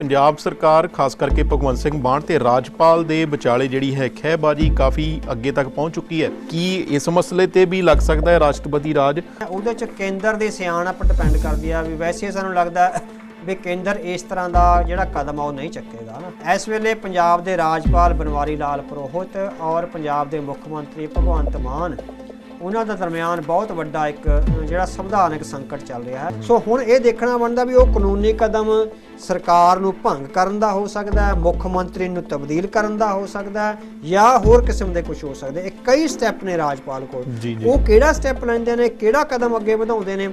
ਪੰਜਾਬ ਸਰਕਾਰ, ਖਾਸ ਕਰਕੇ ਭਗਵੰਤ ਸਿੰਘ ਮਾਨ ਤੇ ਰਾਜਪਾਲ ਦੇ ਵਿਚਾਲੇ ਜਿਹੜੀ ਹੈ ਖਹਿਬਾਜੀ ਕਾਫੀ ਅੱਗੇ ਤੱਕ ਪਹੁੰਚ ਚੁੱਕੀ ਹੈ। ਕੀ ਇਸ ਮਸਲੇ ਤੇ ਵੀ ਲੱਗ ਸਕਦਾ ਹੈ ਰਾਸ਼ਟਰਪਤੀ ਰਾਜ? ਉਹਦੇ ਚ ਕੇਂਦਰ ਦੀ ਸਿਆਣਪ ਡਿਪੈਂਡ ਕਰਦੀ ਆ ਵੀ ਵੈਸੇ ਸਾਨੂੰ ਲੱਗਦਾ ਵੀ ਕੇਂਦਰ ਇਸ ਤਰ੍ਹਾਂ ਦਾ ਜਿਹੜਾ ਕਦਮ ਆ ਉਹ ਨਹੀਂ ਚੱਕੇਗਾ ਨਾ। ਇਸ ਵੇਲੇ ਪੰਜਾਬ ਦੇ ਰਾਜਪਾਲ ਬਨਵਾਰੀ ਲਾਲ ਪੁਰੋਹਿਤ ਔਰ ਪੰਜਾਬ ਦੇ ਮੁੱਖ ਮੰਤਰੀ ਭਗਵੰਤ ਮਾਨ ਉਹਨਾਂ ਦੇ ਦਰਮਿਆਨ ਬਹੁਤ ਵੱਡਾ ਇੱਕ ਜਿਹੜਾ ਸੰਵਿਧਾਨਕ ਸੰਕਟ ਚੱਲ ਰਿਹਾ ਹੈ। ਸੋ ਹੁਣ ਇਹ ਦੇਖਣਾ ਬਣਦਾ ਵੀ ਉਹ ਕਾਨੂੰਨੀ ਕਦਮ ਸਰਕਾਰ ਨੂੰ ਭੰਗ ਕਰਨ ਦਾ ਹੋ ਸਕਦਾ ਹੈ ਮੁੱਖ ਮੰਤਰੀ ਨੂੰ ਤਬਦੀਲ ਕਰਨ ਦਾ ਹੋ ਸਕਦਾ ਹੈ ਜਾਂ ਹੋਰ ਕਿਸਮ ਦੇ ਕੁਝ ਹੋ ਸਕਦੇ। ਇਹ ਕਈ ਸਟੈਪ ਨੇ ਰਾਜਪਾਲ ਕੋਲ। ਉਹ ਕਿਹੜਾ ਸਟੈਪ ਲੈਂਦੇ ਨੇ ਕਿਹੜਾ ਕਦਮ ਅੱਗੇ ਵਧਾਉਂਦੇ ਨੇ?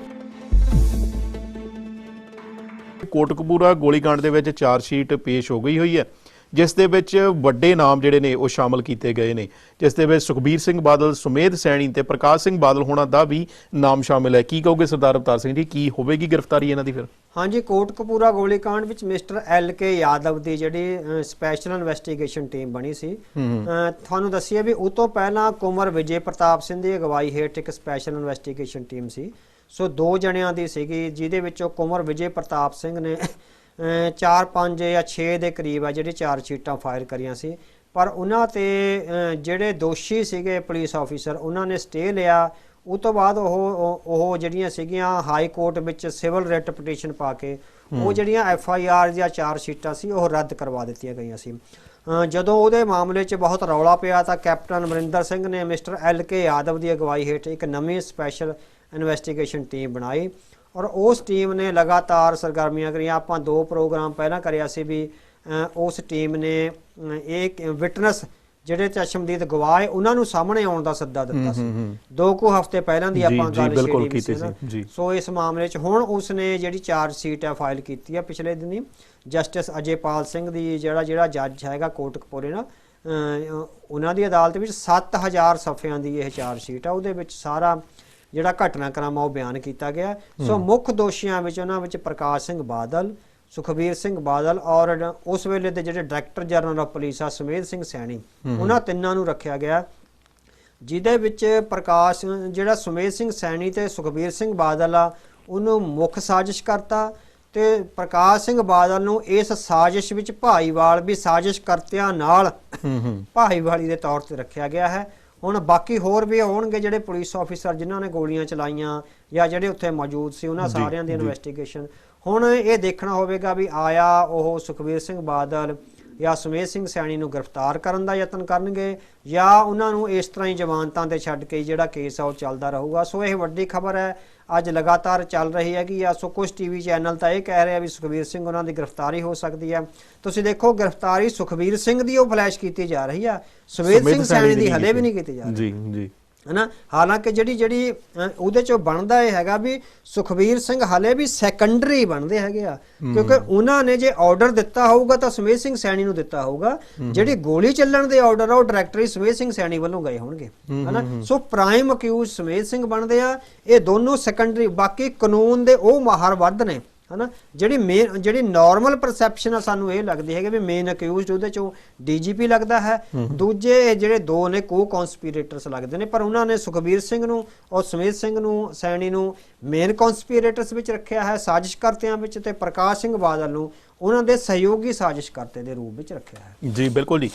ਕੋਟਕਪੂਰਾ ਗੋਲੀकांड ਦੇ ਵਿੱਚ ਚਾਰਜ ਸ਼ੀਟ ਪੇਸ਼ ਹੋ ਗਈ ਹੋਈ ਹੈ। ਜਿਸ ਦੇ ਵਿੱਚ ਵੱਡੇ ਨਾਮ ਜਿਹੜੇ ਨੇ ਉਹ ਸ਼ਾਮਲ ਕੀਤੇ ਗਏ ਨੇ। ਜਿਸ ਦੇ ਵਿੱਚ ਸੁਖਬੀਰ ਸਿੰਘ ਬਾਦਲ ਸੁਮੇਧ ਸੈਣੀ ਤੇ ਪ੍ਰਕਾਸ਼ ਸਿੰਘ ਬਾਦਲ ਹੋਣਾ ਦਾ ਵੀ ਨਾਮ ਸ਼ਾਮਿਲ ਹੈ। ਕੀ ਕਹੋਗੇ ਸਰਦਾਰ ਅਵਤਾਰ ਸਿੰਘ ਜੀ? ਕੀ ਹੋਵੇਗੀ ਗ੍ਰਿਫਤਾਰੀ ਇਹਨਾਂ ਦੀ ਫਿਰ? ਹਾਂਜੀ ਕੋਟਕਪੂਰਾ ਗੋਲੀकांड ਵਿੱਚ ਮਿਸਟਰ ਐਲ ਕੇ ਯਾਦਵ ਦੀ ਜਿਹੜੀ ਸਪੈਸ਼ਲ ਇਨਵੈਸਟੀਗੇਸ਼ਨ ਟੀਮ ਬਣੀ ਸੀ। ਤੁਹਾਨੂੰ ਦੱਸੀਏ ਵੀ ਉਹ ਤੋਂ ਪਹਿਲਾਂ ਕੁਮਰ ਵਿਜੇ ਪ੍ਰਤਾਪ ਸਿੰਘ ਦੀ ਅਗਵਾਈ ਹੇਠ ਇੱਕ ਸਪੈਸ਼ਲ ਇਨਵੈਸਟੀਗੇਸ਼ਨ ਟੀਮ ਸੀ। ਸੋ ਦੋ ਜਣਿਆਂ ਦੀ ਸੀਗੀ ਜਿਹਦੇ ਵਿੱਚੋਂ ਕੁਮਰ ਵਿਜੇ ਪ੍ਰਤਾਪ ਸਿੰਘ ਨੇ 4 5 ਜਾਂ 6 ਦੇ ਕਰੀਬ ਆ ਜਿਹੜੀ ਚਾਰ ਸ਼ੀਟਾਂ ਫਾਇਰ ਕਰੀਆਂ ਸੀ। ਪਰ ਉਹਨਾਂ ਤੇ ਜਿਹੜੇ ਦੋਸ਼ੀ ਸੀਗੇ ਪੁਲਿਸ ਆਫੀਸਰ ਉਹਨਾਂ ਨੇ ਸਟੇ ਲਿਆ। ਉਹ ਤੋਂ ਬਾਅਦ ਉਹ ਉਹ- ਜਿਹੜੀਆਂ ਸੀਗੀਆਂ ਹਾਈ ਕੋਰਟ ਵਿੱਚ ਸਿਵਲ ਰਿਟ ਪਟੀਸ਼ਨ ਪਾ ਕੇ ਉਹ ਜਿਹੜੀਆਂ ਐਫ ਆਈ ਆਰ ਜਾਂ ਚਾਰ ਸ਼ੀਟਾਂ ਸੀ ਉਹ ਰੱਦ ਕਰਵਾ ਦਿੱਤੀਆਂ ਗਈਆਂ ਸੀ। ਜਦੋਂ ਉਹਦੇ ਮਾਮਲੇ 'ਚ ਬਹੁਤ ਰੌਲਾ ਪਿਆ ਤਾਂ ਕੈਪਟਨ ਅਮਰਿੰਦਰ ਸਿੰਘ ਨੇ ਮਿਸਟਰ ਐਲ ਕੇ ਯਾਦਵ ਦੀ ਅਗਵਾਈ ਹੇਠ ਇੱਕ ਨਵੀਂ ਸਪੈਸ਼ਲ ਇਨਵੈਸਟੀਗੇਸ਼ਨ ਟੀਮ ਬਣਾਈ। ਔਰ ਉਸ ਟੀਮ ਨੇ ਲਗਾਤਾਰ ਸਰਗਰਮੀਆਂ ਕਰੀਆਂ। ਆਪਾਂ ਦੋ ਪ੍ਰੋਗਰਾਮ ਪਹਿਲਾਂ ਕਰਿਆ ਸੀ ਵੀ ਉਸ ਟੀਮ ਨੇ ਇੱਕ ਵਿਟਨੈਸ ਜਿਹੜੇ ਚਸ਼ਮਦੀਦ ਗਵਾਹ ਹੈ ਉਹਨਾਂ ਨੂੰ ਸਾਹਮਣੇ ਆਉਣ ਦਾ ਸੱਦਾ ਦਿੱਤਾ ਸੀ। ਦੋ ਕੁ ਹਫ਼ਤੇ ਪਹਿਲਾਂ ਦੀ ਆਪਾਂ ਗੱਲ ਵੀ ਕੀਤੀ ਨਾ। ਸੀ। ਸੋ ਇਸ ਮਾਮਲੇ 'ਚ ਹੁਣ ਉਸਨੇ ਜਿਹੜੀ ਚਾਰਜ ਸ਼ੀਟ ਹੈ ਫਾਈਲ ਕੀਤੀ ਹੈ ਪਿਛਲੇ ਦਿਨੀ। ਜਸਟਿਸ ਅਜੇਪਾਲ ਸਿੰਘ ਦੀ ਜਿਹੜਾ ਜਿਹੜਾ ਜੱਜ ਹੈਗਾ ਕੋਟਕਪੂਰੇ ਨਾਲ ਉਹਨਾਂ ਦੀ ਅਦਾਲਤ ਵਿੱਚ 7000 ਸਫ਼ਿਆਂ ਦੀ ਇਹ ਚਾਰਜ ਸ਼ੀਟ ਹੈ ਉਹਦੇ ਵਿੱਚ ਸਾਰਾ ਜਿਹੜਾ ਘਟਨਾਕ੍ਰਮ ਆ ਉਹ ਬਿਆਨ ਕੀਤਾ ਗਿਆ। ਸੋ ਮੁੱਖ ਦੋਸ਼ੀਆਂ ਵਿੱਚ ਉਹਨਾਂ ਵਿੱਚ ਪ੍ਰਕਾਸ਼ ਸਿੰਘ ਬਾਦਲ ਸੁਖਬੀਰ ਸਿੰਘ ਬਾਦਲ ਔਰ ਉਸ ਵੇਲੇ ਦੇ ਜਿਹੜੇ ਡਾਇਰੈਕਟਰ ਜਨਰਲ ਆਫ ਪੁਲਿਸ ਆ ਸੁਮੇਧ ਸਿੰਘ ਸੈਣੀ। ਉਹਨਾਂ ਤਿੰਨਾਂ ਨੂੰ ਰੱਖਿਆ ਗਿਆ। ਜਿਹਦੇ ਵਿੱਚ ਪ੍ਰਕਾਸ਼ ਜਿਹੜਾ ਸੁਮੇਧ ਸਿੰਘ ਸੈਣੀ ਤੇ ਸੁਖਬੀਰ ਸਿੰਘ ਬਾਦਲ ਆ ਉਹਨੂੰ ਮੁੱਖ ਸਾਜ਼ਿਸ਼ ਕਰਤਾ ਤੇ ਪ੍ਰਕਾਸ਼ ਸਿੰਘ ਬਾਦਲ ਨੂੰ ਇਸ ਸਾਜ਼ਿਸ਼ ਵਿੱਚ ਭਾਈਵਾਲ ਵੀ ਸਾਜ਼ਿਸ਼ ਕਰਤਿਆਂ ਨਾਲ ਭਾਈਵਾਲੀ ਦੇ ਤੌਰ ਤੇ ਰੱਖਿਆ ਗਿਆ ਹੈ। ਹੁਣ ਬਾਕੀ ਹੋਰ ਵੀ ਹੋਣਗੇ ਜਿਹੜੇ ਪੁਲਿਸ ਆਫੀਸਰ ਜਿਨ੍ਹਾਂ ਨੇ ਗੋਲੀਆਂ ਚਲਾਈਆਂ ਜਾਂ ਜਿਹੜੇ ਉੱਥੇ ਮੌਜੂਦ ਸੀ ਉਹਨਾਂ ਸਾਰਿਆਂ ਦੀ। ਇਨਵੈਸਟੀਗੇਸ਼ਨ ਹੁਣ ਇਹ ਦੇਖਣਾ ਹੋਵੇਗਾ ਵੀ ਆਇਆ ਉਹ ਸੁਖਬੀਰ ਸਿੰਘ ਬਾਦਲ ਜਾਂ ਸੁਮੇਧ ਸਿੰਘ ਸੈਣੀ ਨੂੰ ਗ੍ਰਿਫਤਾਰ ਕਰਨ ਦਾ ਯਤਨ ਕਰਨਗੇ ਜਾਂ ਉਹਨਾਂ ਨੂੰ ਇਸ ਤਰ੍ਹਾਂ ਹੀ ਜ਼ਮਾਨਤਾਂ ਤੇ ਛੱਡ ਕੇ ਜਿਹੜਾ ਕੇਸ ਆ ਉਹ ਚੱਲਦਾ ਰਹੂਗਾ ਸੋ ਇਹ ਵੱਡੀ ਖਬਰ ਹੈ ਅੱਜ ਲਗਾਤਾਰ ਚੱਲ ਰਹੀ ਹੈ ਕਿ ਜਾਂ ਸੋ ਕੁਝ ਟੀਵੀ ਚੈਨਲ ਤਾਂ ਇਹ ਕਹਿ ਰਿਹਾ ਵੀ ਸੁਖਬੀਰ ਸਿੰਘ ਉਹਨਾਂ ਦੀ ਗ੍ਰਿਫਤਾਰੀ ਹੋ ਸਕਦੀ ਹੈ ਤੁਸੀਂ ਦੇਖੋ ਗ੍ਰਿਫਤਾਰੀ ਸੁਖਬੀਰ ਸਿੰਘ ਦੀ ਉਹ ਫਲੈਸ਼ ਕੀਤੀ ਜਾ ਰਹੀ ਆ। ਸੁਮੇਧ ਸਿੰਘ ਸੈਣੀ ਦੀ ਹਲੇ ਵੀ ਨਹੀਂ ਕੀਤੀ ਜਾ ਰਹੀ। ਜੀ ਜੀ। ਹਨਾ? ਹਾਲਾਂਕਿ ਜਿਹੜੀ ਜਿਹੜੀ ਉਹਦੇ ਚੋਂ ਬਣਦਾ ਇਹ ਹੈਗਾ ਵੀ ਸੁਖਬੀਰ ਸਿੰਘ ਹਲੇ ਵੀ ਸੈਕੰਡਰੀ ਬਣਦੇ ਹੈਗੇ ਆ। ਕਿਉਂਕਿ ਉਹਨਾਂ ਨੇ ਜੇ ਆਰਡਰ ਦਿੱਤਾ ਹੋਊਗਾ ਤਾਂ ਸੁਮੇਧ ਸਿੰਘ ਸੈਣੀ ਨੂੰ ਦਿੱਤਾ ਹੋਊਗਾ। ਜਿਹੜੀ ਗੋਲੀ ਚੱਲਣ ਦੇ ਆਰਡਰ ਆ ਉਹ ਡਾਇਰੈਕਟਰੀ ਸੁਮੇਧ ਸਿੰਘ ਸੈਣੀ ਵੱਲੋਂ ਗਏ ਹੋਣਗੇ। ਹਨਾ? So prime accused Sumedh Singh ਬਣਦੇ ਆ। ਇਹ ਦੋਨੋਂ ਸੈਕੰਡਰੀ ਬਾਕੀ ਕਾਨੂੰਨ ਦੇ ਉਹ ਮਾਹਰ ਵੱਧ ਨੇ। ਹਨਾ? ਜਿਹੜੀ ਮੇਨ ਜਿਹੜੀ ਨਾਰਮਲ ਪਰਸੈਪਸ਼ਨ ਆ ਸਾਨੂੰ ਇਹ ਲੱਗਦੀ ਹੈ ਕਿ ਵੀ ਮੇਨ ਅਕਿਊਜ਼ਡ ਉਹਦੇ ਚੋਂ ਡੀਜੀਪੀ ਲੱਗਦਾ ਹੈ। ਦੂਜੇ ਜਿਹੜੇ ਦੋ ਨੇ ਕੋ ਕਨਸਪੀਰੇਟਰਸ ਲੱਗਦੇ ਨੇ ਪਰ ਉਹਨਾਂ ਨੇ ਸੁਖਬੀਰ ਸਿੰਘ ਨੂੰ ਔਰ ਸੁਮੇਧ ਸਿੰਘ ਨੂੰ ਸੈਣੀ ਨੂੰ ਮੇਨ ਕਨਸਪੀਰੇਟਰਸ ਵਿੱਚ ਰੱਖਿਆ ਹੈ ਸਾਜ਼ਿਸ਼ਕਰਤਿਆਂ ਵਿੱਚ ਤੇ ਪ੍ਰਕਾਸ਼ ਸਿੰਘ ਬਾਦਲ ਨੂੰ ਉਹਨਾਂ ਦੇ ਸਹਿਯੋਗੀ ਸਾਜ਼ਿਸ਼ਕਰਤੇ ਦੇ ਰੂਪ ਵਿੱਚ ਰੱਖਿਆ ਹੈ। ਜੀ ਬਿਲਕੁਲ ਜੀ।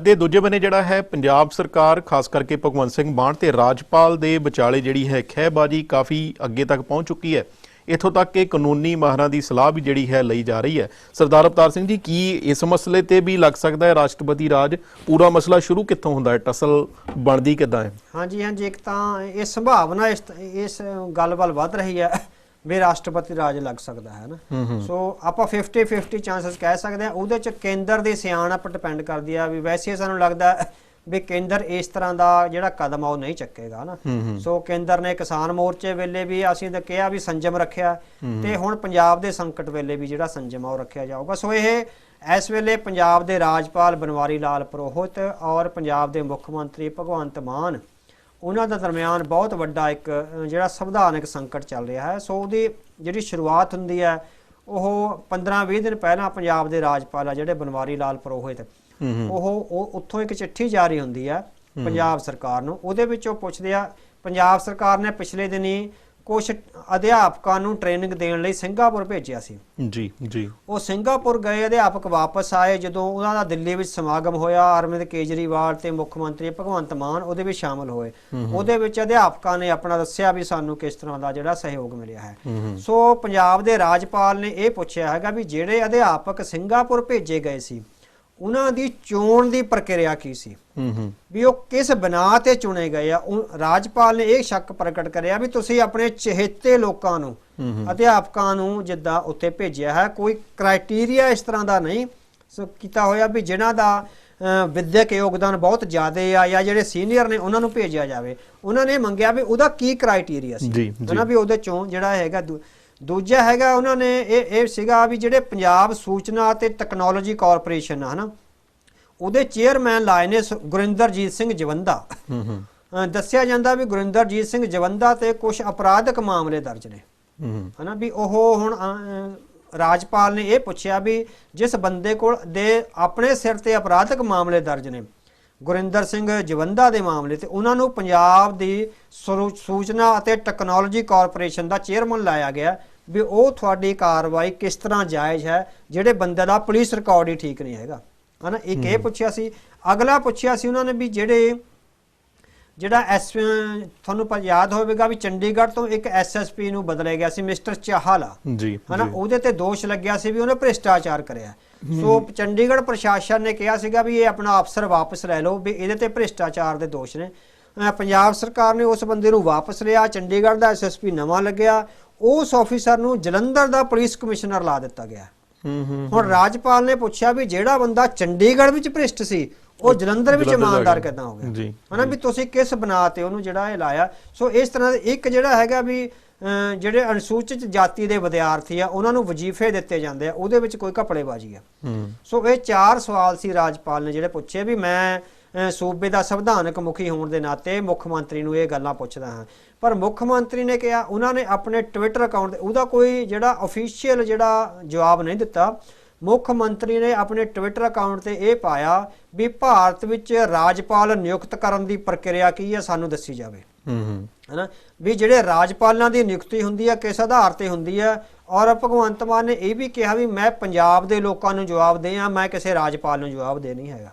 ਦੇ ਦੂਜੇ ਬੰਨੇ ਜਿਹੜਾ ਹੈ ਪੰਜਾਬ ਸਰਕਾਰ ਖਾਸ ਕਰਕੇ ਭਗਵੰਤ ਸਿੰਘ ਮਾਨ ਤੇ ਰਾਜਪਾਲ ਦੇ ਵਿਚਾਲੇ ਜਿਹੜੀ ਹੈ ਖਹਿਬਾਜੀ ਕਾਫੀ ਅੱਗੇ ਤੱਕ ਪਹੁੰਚ ਚੁੱਕੀ ਹੈ। ਇਥੋਂ ਤੱਕ ਕਿ ਕਾਨੂੰਨੀ ਮਾਹਰਾਂ ਦੀ ਸਲਾਹ ਵੀ ਜਿਹੜੀ ਹੈ ਲਈ ਜਾ ਰਹੀ ਹੈ। ਸਰਦਾਰ ਅਵਤਾਰ ਸਿੰਘ ਜੀ ਕੀ ਇਸ ਮਸਲੇ ਤੇ ਵੀ ਲੱਗ ਸਕਦਾ ਹੈ? ਰਾਸ਼ਟਰਪਤੀ ਰਾਜ ਪੂਰਾ ਮਸਲਾ ਸ਼ੁਰੂ ਕਿੱਥੋਂ ਹੁੰਦਾ ਹੈ? ਟਸਲ ਬਣਦੀ ਕਿੱਦਾਂ ਹੈ? ਹਾਂਜੀ ਹਾਂਜੀ ਇੱਕ ਤਾਂ ਇਹ ਸੰਭਾਵਨਾ ਇਸ ਇਸ ਗੱਲ ਵੱਲ ਵੱਧ ਰਹੀ ਹੈ ਵੀ ਰਾਸ਼ਟਰਪਤੀ ਰਾਜ ਲੱਗ ਸਕਦਾ ਹੈ ਨਾ। ਸੋ ਆਪਾਂ 50 50 ਚਾਂਸਸ ਕਹਿ ਸਕਦੇ ਆ ਉਹਦੇ ਚ ਕੇਂਦਰ ਦੀ ਸਿਆਣਪ ਡਿਪੈਂਡ ਕਰਦੀ ਆ ਵੀ ਵੈਸੇ ਸਾਨੂੰ ਲੱਗਦਾ ਵੀ ਕੇਂਦਰ ਇਸ ਤਰ੍ਹਾਂ ਦਾ ਜਿਹੜਾ ਕਦਮ ਆ ਉਹ ਨਹੀਂ ਚੱਕੇਗਾ ਨਾ। ਸੋ ਕੇਂਦਰ ਨੇ ਕਿਸਾਨ ਮੋਰਚੇ ਵੇਲੇ ਵੀ ਅਸੀਂ ਤਾਂ ਕਿਹਾ ਵੀ ਸੰਜਮ ਰੱਖਿਆ। ਤੇ ਹੁਣ ਪੰਜਾਬ ਦੇ ਸੰਕਟ ਵੇਲੇ ਵੀ ਜਿਹੜਾ ਸੰਜਮ ਆ ਉਹ ਰੱਖਿਆ ਜਾਊਗਾ। ਸੋ ਇਹ ਇਸ ਵੇਲੇ ਪੰਜਾਬ ਦੇ ਰਾਜਪਾਲ ਬਨਵਾਰੀ ਲਾਲ ਪੁਰੋਹਿਤ ਔਰ ਪੰਜਾਬ ਦੇ ਮੁੱਖ ਮੰਤਰੀ ਭਗਵੰਤ ਮਾਨ ਉਹਨਾਂ ਦਾ ਦਰਮਿਆਨ ਬਹੁਤ ਵੱਡਾ ਇੱਕ ਜਿਹੜਾ ਸੰਵਿਧਾਨਕ ਸੰਕਟ ਚੱਲ ਰਿਹਾ ਹੈ। ਸੋ ਉਹਦੀ ਜਿਹੜੀ ਸ਼ੁਰੂਆਤ ਹੁੰਦੀ ਹੈ ਉਹ 15-20 ਦਿਨ ਪਹਿਲਾਂ ਪੰਜਾਬ ਦੇ ਰਾਜਪਾਲ ਆ ਜਿਹੜੇ ਬਨਵਾਰੀ ਲਾਲ ਪੁਰੋਹਿਤ। ਉਹ ਉਹ ਉੱਥੋਂ ਇੱਕ ਚਿੱਠੀ ਜਾਰੀ ਹੁੰਦੀ ਹੈ। ਪੰਜਾਬ ਸਰਕਾਰ ਨੂੰ। ਉਹਦੇ ਵਿੱਚ ਉਹ ਪੁੱਛਦੇ ਆ ਪੰਜਾਬ ਸਰਕਾਰ ਨੇ ਪਿਛਲੇ ਦਿਨੀ ਕੁਝ ਅਧਿਆਪਕਾਂ ਨੂੰ ਟ੍ਰੇਨਿੰਗ ਦੇਣ ਲਈ ਸਿੰਗਾਪੁਰ ਭੇਜਿਆ ਸੀ। ਜੀ ਜੀ। ਉਹ ਸਿੰਗਾਪੁਰ ਗਏ ਅਧਿਆਪਕ ਵਾਪਸ ਆਏ ਜਦੋਂ ਉਹਨਾਂ ਦਾ ਦਿੱਲੀ ਵਿੱਚ ਸਮਾਗਮ ਹੋਇਆ ਅਰਵਿੰਦ ਕੇਜਰੀਵਾਲ ਤੇ ਮੁੱਖ ਮੰਤਰੀ ਭਗਵੰਤ ਮਾਨ ਉਹਦੇ ਵਿੱਚ ਸ਼ਾਮਲ ਹੋਏ। ਉਹਦੇ ਵਿੱਚ ਅਧਿਆਪਕਾਂ ਨੇ ਆਪਣਾ ਦੱਸਿਆ ਵੀ ਸਾਨੂੰ ਕਿਸ ਤਰ੍ਹਾਂ ਦਾ ਜਿਹੜਾ ਸਹਿਯੋਗ ਮਿਲਿਆ ਹੈ। ਸੋ ਪੰਜਾਬ ਦੇ ਰਾਜਪਾਲ ਨੇ ਇਹ ਪੁੱਛਿਆ ਹੈਗਾ ਵੀ ਜਿਹੜੇ ਅਧਿਆਪਕ ਸਿੰਗਾਪੁਰ ਭੇਜੇ ਗਏ ਸੀ ਉਹਨਾਂ ਦੀ ਚੋਣ ਦੀ ਪ੍ਰਕਿਰਿਆ ਕੀ ਸੀ? ਹੂੰ ਹੂੰ। ਵੀ ਉਹ ਕਿਸ ਬਣਾ ਤੇ ਚੁਣੇ ਗਏ ਆ? ਰਾਜਪਾਲ ਨੇ ਇਹ ਸ਼ੱਕ ਪ੍ਰਗਟ ਕਰਿਆ ਵੀ ਤੁਸੀਂ ਆਪਣੇ ਚਹੇਤੇ ਲੋਕਾਂ ਨੂੰ ਅਧਿਆਪਕਾਂ ਨੂੰ ਜਿੱਦਾਂ ਉੱਥੇ ਭੇਜਿਆ ਹੈ ਕੋਈ ਕ੍ਰਾਈਟੇਰੀਆ ਇਸ ਤਰ੍ਹਾਂ ਦਾ ਨਹੀਂ ਸੋ ਕੀਤਾ ਹੋਇਆ ਵੀ ਜਿਨ੍ਹਾਂ ਦਾ ਵਿਦਿਅਕ ਯੋਗਦਾਨ ਬਹੁਤ ਜ਼ਿਆਦਾ ਆ ਜਾਂ ਜਿਹੜੇ ਸੀਨੀਅਰ ਨੇ ਉਹਨਾਂ ਨੂੰ ਭੇਜਿਆ ਜਾਵੇ। ਉਹਨਾਂ ਨੇ ਮੰਗਿਆ ਵੀ ਉਹਦਾ ਕੀ ਕ੍ਰਾਈਟੇਰੀਆ ਸੀ। ਹਨਾ ਵੀ ਉਹਦੇ ਚੋਂ ਜਿਹੜਾ ਹੈਗਾ ਦੂਜਾ ਹੈਗਾ ਉਹਨਾਂ ਨੇ ਇਹ ਇਹ ਸੀਗਾ ਵੀ ਜਿਹੜੇ ਪੰਜਾਬ ਸੂਚਨਾ ਅਤੇ ਟੈਕਨੋਲੋਜੀ ਕਾਰਪੋਰੇਸ਼ਨ ਆ ਹਨਾ ਉਹਦੇ ਚੇਅਰਮੈਨ ਲਾਏ ਨੇ ਗੁਰਿੰਦਰਜੀਤ ਸਿੰਘ ਜਵੰਦਾ। ਦੱਸਿਆ ਜਾਂਦਾ ਵੀ ਗੁਰਿੰਦਰਜੀਤ ਸਿੰਘ ਜਵੰਦਾ ਤੇ ਕੁਝ ਅਪਰਾਧਿਕ ਮਾਮਲੇ ਦਰਜ ਨੇ। ਹੂੰ ਹਨਾ ਵੀ ਉਹ ਹੁਣ ਰਾਜਪਾਲ ਨੇ ਇਹ ਪੁੱਛਿਆ ਵੀ ਜਿਸ ਬੰਦੇ ਕੋਲ ਦੇ ਆਪਣੇ ਸਿਰ ਤੇ ਅਪਰਾਧਿਕ ਮਾਮਲੇ ਦਰਜ ਨੇ ਗੁਰਿੰਦਰ ਸਿੰਘ ਜਵੰਦਾ ਦੇ ਮਾਮਲੇ ਤੇ ਉਹਨਾਂ ਨੂੰ ਪੰਜਾਬ ਦੀ ਸੂਚਨਾ ਅਤੇ ਟੈਕਨੋਲੋਜੀ ਕਾਰਪੋਰੇਸ਼ਨ ਦਾ ਚੇਅਰਮੈਨ ਲਾਇਆ ਗਿਆ। ਵੀ ਉਹ ਤੁਹਾਡੀ ਕਾਰਵਾਈ ਕਿਸ ਤਰ੍ਹਾਂ ਜਾਇਜ਼ ਹੈ ਜਿਹੜੇ ਬੰਦੇ ਦਾ ਪੁਲਿਸ ਰਿਕਾਰਡ ਹੀ ਠੀਕ ਨਹੀਂ ਹੈਗਾ। ਹਨਾ ਇੱਕ ਇਹ ਪੁੱਛਿਆ ਸੀ ਅਗਲਾ ਪੁੱਛਿਆ ਸੀ ਉਹਨਾਂ ਨੇ ਵੀ ਜਿਹੜੇ ਜਿਹੜਾ ਐਸ ਤੁਹਾਨੂੰ ਯਾਦ ਹੋਵੇਗਾ ਵੀ ਚੰਡੀਗੜ੍ਹ ਤੋਂ ਇੱਕ ਐਸਐਸਪੀ ਨੂੰ ਬਦਲਿਆ ਗਿਆ ਸੀ ਮਿਸਟਰ ਚਾਹਲਾ। ਜੀ ਹਨਾ। ਉਹਦੇ ਤੇ ਦੋਸ਼ ਲੱਗਿਆ ਸੀ ਵੀ ਉਹਨੇ ਭ੍ਰਿਸ਼ਟਾਚਾਰ ਕਰਿਆ। ਸੋ ਚੰਡੀਗੜ੍ਹ ਪ੍ਰਸ਼ਾਸਨ ਨੇ ਕਿਹਾ ਸੀਗਾ ਵੀ ਇਹ ਆਪਣਾ ਅਫਸਰ ਵਾਪਸ ਲੈ ਲਓ ਵੀ ਇਹਦੇ ਤੇ ਭ੍ਰਿਸ਼ਟਾਚਾਰ ਦੇ ਦੋਸ਼ ਨੇ। ਪੰਜਾਬ ਸਰਕਾਰ ਨੇ ਉਸ ਬੰਦੇ ਨੂੰ ਵਾਪਸ ਲਿਆ ਚੰਡੀਗੜ੍ਹ ਦਾ ਐਸਐਸਪੀ ਨਵਾਂ ਲੱਗਿਆ ਉਸ ਆਫੀਸਰ ਨੂੰ ਜਲੰਧਰ ਦਾ ਪੁਲਿਸ ਕਮਿਸ਼ਨਰ ਲਾ ਦਿੱਤਾ ਗਿਆ। ਹੂੰ ਹੂੰ ਹੁਣ ਰਾਜਪਾਲ ਨੇ ਪੁੱਛਿਆ ਵੀ ਜਿਹੜਾ ਬੰਦਾ ਚੰਡੀਗੜ੍ਹ ਵਿੱਚ ਭ੍ਰਿਸ਼ਟ ਸੀ ਉਹ ਜਲੰਧਰ ਵਿੱਚ ਇਮਾਨਦਾਰ। ਕਿਦਾਂ ਹੋ ਗਿਆ? ਹਨਾ ਵੀ ਤੁਸੀਂ ਕਿਸ ਬਣਾ ਤੇ ਉਹਨੂੰ ਜਿਹੜਾ ਇਹ ਲਾਇਆ? ਸੋ ਇਸ ਤਰ੍ਹਾਂ ਦੇ ਇੱਕ ਜਿਹੜਾ ਹੈਗਾ ਵੀ ਜਿਹੜੇ ਅਨੁਸੂਚਿਤ ਜਾਤੀ ਦੇ ਵਿਦਿਆਰਥੀ ਆ ਉਹਨਾਂ ਨੂੰ ਵਜ਼ੀਫੇ ਦਿੱਤੇ ਜਾਂਦੇ ਆ ਉਹਦੇ ਵਿੱਚ ਕੋਈ ਘਪਲੇਬਾਜ਼ੀ ਆ। ਹੂੰ। ਸੋ ਇਹ ਚਾਰ ਸਵਾਲ ਸੀ ਰਾਜਪਾਲ ਨੇ ਜਿਹੜੇ ਪੁੱਛੇ ਵੀ ਮੈਂ ਸੂਬੇ ਦਾ ਸੰਵਿਧਾਨਕ ਮੁਖੀ ਹੋਣ ਦੇ ਨਾਤੇ ਮੁੱਖ ਮੰਤਰੀ ਨੂੰ ਇਹ ਗੱਲਾਂ ਪੁੱਛਦਾ ਹਾਂ। ਪਰ ਮੁੱਖ ਮੰਤਰੀ ਨੇ ਕਿਹਾ ਉਹਨਾਂ ਨੇ ਆਪਣੇ ਟਵਿੱਟਰ ਅਕਾਊਂਟ ਤੇ ਉਹਦਾ ਕੋਈ ਜਿਹੜਾ ਅਫੀਸ਼ੀਅਲ ਜਿਹੜਾ ਜਵਾਬ ਨਹੀਂ ਦਿੱਤਾ। ਮੁੱਖ ਮੰਤਰੀ ਨੇ ਆਪਣੇ ਟਵਿੱਟਰ ਅਕਾਊਂਟ ਤੇ ਇਹ ਪਾਇਆ ਵੀ ਭਾਰਤ ਵਿੱਚ ਰਾਜਪਾਲ ਨਿਯੁਕਤ ਕਰਨ ਦੀ ਪ੍ਰਕਿਰਿਆ ਕੀ ਹੈ ਸਾਨੂੰ ਦੱਸੀ ਜਾਵੇ। ਹੂੰ ਹੂੰ। ਹਨਾ? ਵੀ ਜਿਹੜੇ ਰਾਜਪਾਲਾਂ ਦੀ ਨਿਯੁਕਤੀ ਹੁੰਦੀ ਹੈ ਕਿਸ ਆਧਾਰ ਤੇ ਹੁੰਦੀ ਹੈ ਔਰ ਭਗਵੰਤ ਮਾਨ ਨੇ ਇਹ ਵੀ ਕਿਹਾ ਵੀ ਮੈਂ ਪੰਜਾਬ ਦੇ ਲੋਕਾਂ ਨੂੰ ਜਵਾਬ ਦੇ ਆ ਮੈਂ ਕਿਸੇ ਰਾਜਪਾਲ ਨੂੰ ਜਵਾਬ ਦੇ ਨਹੀਂ ਹੈਗਾ।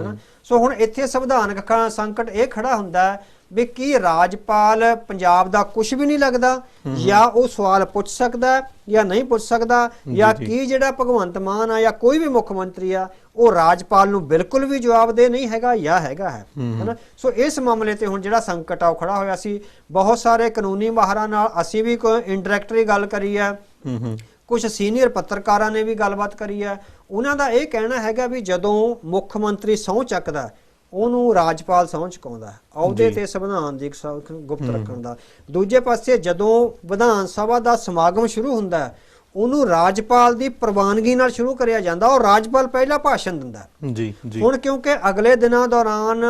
ਹਨਾ? ਸੋ ਹੁਣ ਇੱਥੇ ਸੰਵਿਧਾਨਕ ਸੰਕਟ ਇਹ ਖੜਾ ਹੁੰਦਾ ਹੈ ਵੀ ਕੀ ਰਾਜਪਾਲ ਪੰਜਾਬ ਦਾ ਕੁਝ ਵੀ ਨਹੀਂ ਲੱਗਦਾ ਜਾਂ ਉਹ ਸਵਾਲ ਪੁੱਛ ਸਕਦਾ ਜਾਂ ਨਹੀਂ ਪੁੱਛ ਸਕਦਾ ਜੀ। ਕੀ ਜਿਹੜਾ ਭਗਵੰਤ ਮਾਨ ਆ ਜਾਂ ਕੋਈ ਵੀ ਮੁੱਖ ਮੰਤਰੀ ਆ ਉਹ ਰਾਜਪਾਲ ਨੂੰ ਬਿਲਕੁਲ ਵੀ ਜਵਾਬ ਦੇ ਨਹੀਂ ਹੈਗਾ ਜਾਂ ਹੈਗਾ ਹੈ ਹਨਾ? ਸੋ ਇਸ ਮਾਮਲੇ ਤੇ ਹੁਣ ਜਿਹੜਾ ਸੰਕਟ ਆ ਉਹ ਖੜਾ ਹੋਇਆ ਸੀ। ਬਹੁਤ ਸਾਰੇ ਕਾਨੂੰਨੀ ਮਾਹਰਾਂ ਨਾਲ ਅਸੀਂ ਵੀ ਕੋਈ ਇੰਡਾਇਰੈਕਟਲੀ ਗੱਲ ਕਰੀ ਹੈ। ਕੁਝ ਸੀਨੀਅਰ ਪੱਤਰਕਾਰਾਂ ਨੇ ਵੀ ਗੱਲਬਾਤ ਕਰੀ ਹੈ। ਉਹਨਾਂ ਦਾ ਇਹ ਕਹਿਣਾ ਹੈਗਾ ਵੀ ਜਦੋਂ ਮੁੱਖ ਮੰਤਰੀ ਸਹੁੰ ਚੱਕਦਾ ਉਹਨੂੰ ਰਾਜਪਾਲ ਸਹੁੰ ਚੁਕਾਉਂਦਾ ਅਹੁਦੇ। ਤੇ ਸੰਵਿਧਾਨ ਦੀ ਗੁਪਤ ਰੱਖਣ ਦਾ। ਦੂਜੇ ਪਾਸੇ ਜਦੋਂ ਵਿਧਾਨ ਸਭਾ ਦਾ ਸਮਾਗਮ ਸ਼ੁਰੂ ਹੁੰਦਾ ਹੈ, ਉਹਨੂੰ ਰਾਜਪਾਲ ਦੀ ਪ੍ਰਵਾਨਗੀ ਨਾਲ ਸ਼ੁਰੂ ਕਰਿਆ ਜਾਂਦਾ ਔਰ ਰਾਜਪਾਲ ਪਹਿਲਾ ਭਾਸ਼ਣ ਦਿੰਦਾ। ਜੀ ਜੀ ਹੁਣ ਕਿਉਂਕਿ ਅਗਲੇ ਦਿਨਾਂ ਦੌਰਾਨ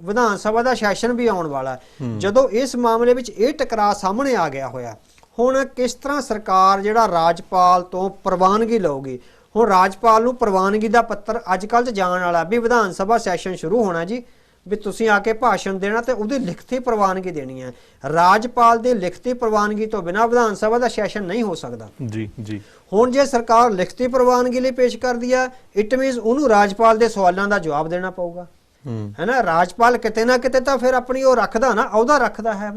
ਵਿਧਾਨ ਸਭਾ ਦਾ ਸੈਸ਼ਨ ਵੀ ਆਉਣ ਵਾਲਾ। ਜਦੋਂ ਇਸ ਮਾਮਲੇ ਵਿੱਚ ਇਹ ਟਕਰਾਅ ਸਾਹਮਣੇ ਆ ਗਿਆ ਹੋਇਆ ਹੁਣ ਕਿਸ ਤਰ੍ਹਾਂ ਸਰਕਾਰ ਜਿਹੜਾ ਰਾਜਪਾਲ ਤੋਂ ਪ੍ਰਵਾਨਗੀ ਲਊਗੀ ਹੁਣ ਰਾਜਪਾਲ ਨੂੰ ਪ੍ਰਵਾਨਗੀ ਦਾ ਪੱਤਰ ਅੱਜ ਕੱਲ੍ਹ 'ਚ ਜਾਣ ਵਾਲਾ ਵੀ ਵਿਧਾਨ ਸਭਾ ਸੈਸ਼ਨ ਸ਼ੁਰੂ ਹੋਣਾ ਜੀ ਵੀ ਤੁਸੀਂ ਆ ਕੇ ਭਾਸ਼ਣ ਦੇਣਾ ਤੇ ਉਹਦੀ ਲਿਖਤੀ ਪ੍ਰਵਾਨਗੀ ਦੇਣੀ ਹੈ। ਰਾਜਪਾਲ ਦੀ ਲਿਖਤੀ ਪ੍ਰਵਾਨਗੀ ਤੋਂ ਬਿਨਾਂ ਵਿਧਾਨ ਸਭਾ ਦਾ ਸੈਸ਼ਨ ਨਹੀਂ ਹੋ ਸਕਦਾ। ਜੀ ਜੀ। ਹੁਣ ਜੇ ਸਰਕਾਰ ਲਿਖਤੀ ਪ੍ਰਵਾਨਗੀ ਲਈ ਪੇਸ਼ ਕਰਦੀ ਆ ਇਟ ਮੀਨਸ ਉਹਨੂੰ ਰਾਜਪਾਲ ਦੇ ਸਵਾਲਾਂ ਦਾ ਜਵਾਬ ਦੇਣਾ ਪਊਗਾ। ਹੂੰ। ਹੈਨਾ? ਰਾਜਪਾਲ ਕਿਤੇ ਨਾ ਕਿਤੇ ਤਾਂ ਫਿਰ ਆਪਣੀ ਉਹ ਰੱਖਦਾ ਨਾ ਅਹੁਦਾ ਰੱਖਦਾ ਹੈ।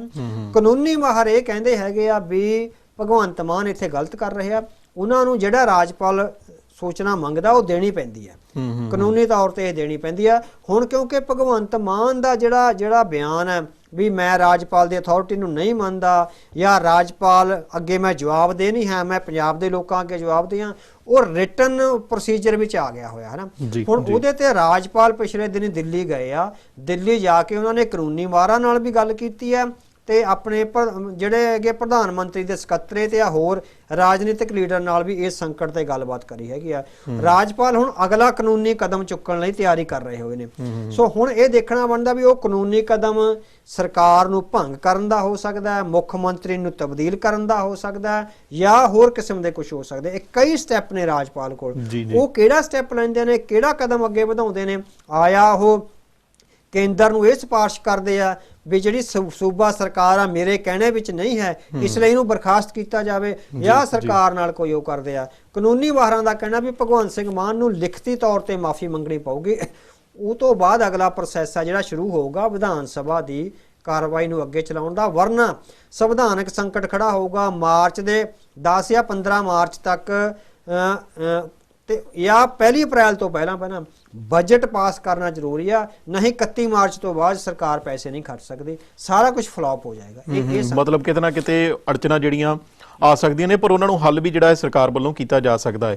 ਕਾਨੂੰਨੀ ਮਾਹਰ ਇਹ ਕਹਿੰਦੇ ਹੈਗੇ ਆ ਵੀ ਭਗਵੰਤ ਮਾਨ ਇੱਥੇ ਗਲਤ ਕਰ ਰਹੇ। ਆ ਉਹਨਾਂ ਨੂੰ ਜਿਹੜਾ ਰਾਜਪਾਲ ਸੂਚਨਾ ਮੰਗਦਾ ਉਹ ਦੇਣੀ ਪੈਂਦੀ ਹੈ। ਹੂੰ ਹੂੰ ਕਾਨੂੰਨੀ ਤੌਰ ਤੇ ਇਹ ਦੇਣੀ ਪੈਂਦੀ ਆ ਹੁਣ ਕਿਉਂਕਿ ਭਗਵੰਤ ਮਾਨ ਦਾ ਜਿਹੜਾ ਜਿਹੜਾ ਬਿਆਨ ਹੈ ਵੀ ਮੈਂ ਰਾਜਪਾਲ ਦੀ ਅਥਾਰਟੀ ਨੂੰ ਨਹੀਂ ਮੰਨਦਾ ਜਾਂ ਰਾਜਪਾਲ ਅੱਗੇ ਮੈਂ ਜਵਾਬ ਦੇ ਨਹੀਂ ਹੈ ਮੈਂ ਪੰਜਾਬ ਦੇ ਲੋਕਾਂ ਅੱਗੇ ਜਵਾਬ ਦਿਆਂ ਉਹ ਰਿਟਨ ਪ੍ਰੋਸੀਜਰ ਵਿੱਚ ਆ ਗਿਆ ਹੋਇਆ ਹੈ ਨਾ ਹੁਣ। ਉਹਦੇ ਤੇ ਰਾਜਪਾਲ ਪਿਛਲੇ ਦਿਨੀ ਦਿੱਲੀ ਗਏ ਆ। ਦਿੱਲੀ ਜਾ ਕੇ ਉਹਨਾਂ ਨੇ ਕਾਨੂੰਨੀ ਮਾਹਰਾਂ ਨਾਲ ਵੀ ਗੱਲ ਕੀਤੀ ਹੈ। ਤੇ ਆਪਣੇ ਜਿਹੜੇ ਹੈਗੇ ਪ੍ਰਧਾਨ ਮੰਤਰੀ ਦੇ ਸਕੱਤਰੇ ਤੇ ਆ ਹੋਰ ਰਾਜਨੀਤਿਕ ਲੀਡਰ ਨਾਲ ਵੀ ਇਸ ਸੰਕਟ ਤੇ ਗੱਲਬਾਤ ਕਰੀ ਹੈਗੀ ਆ। ਰਾਜਪਾਲ ਹੁਣ ਅਗਲਾ ਕਾਨੂੰਨੀ ਕਦਮ ਚੁੱਕਣ ਲਈ ਤਿਆਰੀ ਕਰ ਰਹੇ ਹੋਏ ਨੇ। ਸੋ ਹੁਣ ਇਹ ਦੇਖਣਾ ਬਣਦਾ ਵੀ ਉਹ ਕਾਨੂੰਨੀ ਕਦਮ ਸਰਕਾਰ ਨੂੰ ਭੰਗ ਕਰਨ ਦਾ ਹੋ ਸਕਦਾ ਹੈ ਮੁੱਖ ਮੰਤਰੀ ਨੂੰ ਤਬਦੀਲ ਕਰਨ ਦਾ ਹੋ ਸਕਦਾ ਹੈ ਜਾਂ ਹੋਰ ਕਿਸਮ ਦੇ ਕੁਝ ਹੋ ਸਕਦੇ। ਇਹ ਕਈ ਸਟੈਪ ਨੇ ਰਾਜਪਾਲ ਕੋਲ। ਉਹ ਕਿਹੜਾ ਸਟੈਪ ਲੈਂਦੇ ਨੇ ਕਿਹੜਾ ਕਦਮ ਅੱਗੇ ਵਧਾਉਂਦੇ ਨੇ? ਆਇਆ ਉਹ ਕੇਂਦਰ ਨੂੰ ਇਹ ਸਿਫਾਰਿਸ਼ ਕਰਦੇ ਆ ਵੀ ਜਿਹੜੀ ਸੂਬਾ ਸਰਕਾਰ ਆ ਮੇਰੇ ਕਹਿਣੇ ਵਿੱਚ ਨਹੀਂ ਹੈ ਇਸ ਲਈ ਇਹਨੂੰ ਬਰਖਾਸਤ ਕੀਤਾ ਜਾਵੇ ਜਾਂ ਸਰਕਾਰ ਨਾਲ ਕੋਈ ਉਹ ਕਰਦੇ ਆ। ਕਾਨੂੰਨੀ ਮਾਹਰਾਂ ਦਾ ਕਹਿਣਾ ਵੀ ਭਗਵੰਤ ਸਿੰਘ ਮਾਨ ਨੂੰ ਲਿਖਤੀ ਤੌਰ ਤੇ ਮਾਫੀ ਮੰਗਣੀ ਪਊਗੀ। ਉਹ ਤੋਂ ਬਾਅਦ ਅਗਲਾ ਪ੍ਰੋਸੈਸ ਆ ਜਿਹੜਾ ਸ਼ੁਰੂ ਹੋਊਗਾ ਵਿਧਾਨ ਸਭਾ ਦੀ ਕਾਰਵਾਈ ਨੂੰ ਅੱਗੇ ਚਲਾਉਣ ਦਾ ਵਰਨਾ ਸੰਵਿਧਾਨਕ ਸੰਕਟ ਖੜਾ ਹੋਊਗਾ। ਮਾਰਚ ਦੇ 10 ਜਾਂ 15 ਮਾਰਚ ਤੱਕ ਤੇ ਜਾਂ ਪਹਿਲੀ ਅਪ੍ਰੈਲ ਤੋਂ ਪਹਿਲਾਂ ਪਹਿਲਾਂ ਬਜਟ ਪਾਸ ਕਰਨਾ ਜ਼ਰੂਰੀ ਆ ਨਹੀਂ 31 ਮਾਰਚ ਤੋਂ ਬਾਅਦ ਸਰਕਾਰ ਪੈਸੇ ਨਹੀਂ ਖਰਚ ਸਕਦੀ ਸਾਰਾ ਕੁਝ ਫਲॉप ਹੋ ਜਾਏਗਾ। ਇਹ ਇਹ ਮਤਲਬ ਕਿਤੇ ਨਾ ਕਿਤੇ ਅੜਚਣਾ ਜਿਹੜੀਆਂ ਆ ਸਕਦੀਆਂ ਨੇ ਪਰ ਉਹਨਾਂ ਨੂੰ ਹੱਲ ਵੀ ਜਿਹੜਾ ਹੈ ਸਰਕਾਰ ਵੱਲੋਂ ਕੀਤਾ ਜਾ ਸਕਦਾ ਹੈ।